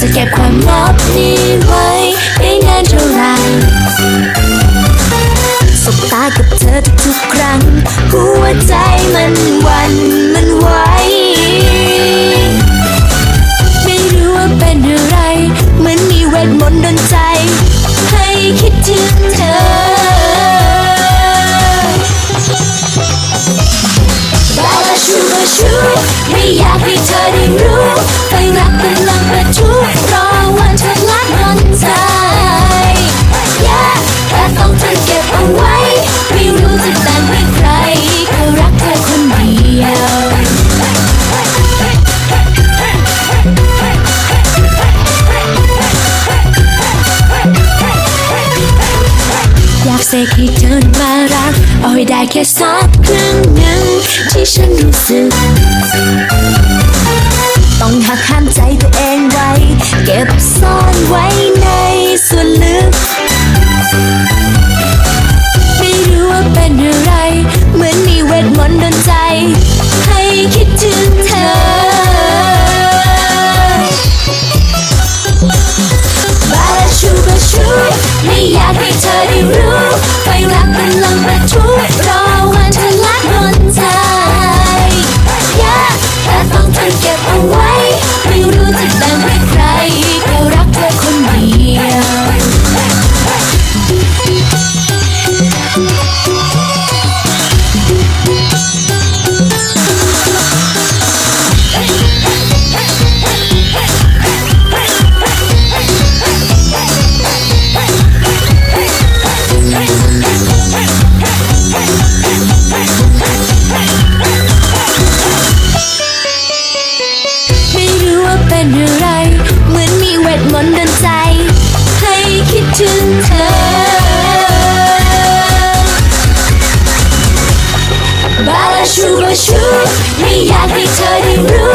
จะเก็บความลับนี้ไว้ได้นานเท่าไรสบตากับเธอทุกครั้งหัวใจมันวันมันไหวไม่รู้ว่าเป็นอะไร เหมือนมีเวทมนต์ดนใจ ให้คิดถึงเธอบาลาชูบาชูไม่อยากให้เธอได้รู้ไฟรักกำลังป เสกให้เธอมารัก เอาให้ได้แค่สักครึ่งหนึ่งที่ฉันรู้สึก ต้องหักห้ามใจตัวเองไว้ เก็บซ่อนไว้ในส่วนลึก ไม่รู้ว่าเป็นอะไร เหมือนมีเวทมนต์ดนใจ ให้คิดถึงเธอบาลาชูบาชูไม่อยากให้เธอได้รู้ ไฟรักพลังประทุ เป็นอไร เหมือนมีเวทมนต์ดนใจ ให้คิดถึงเธอ บาลาชูบาชู ไม่อยากให้เธอได้รู้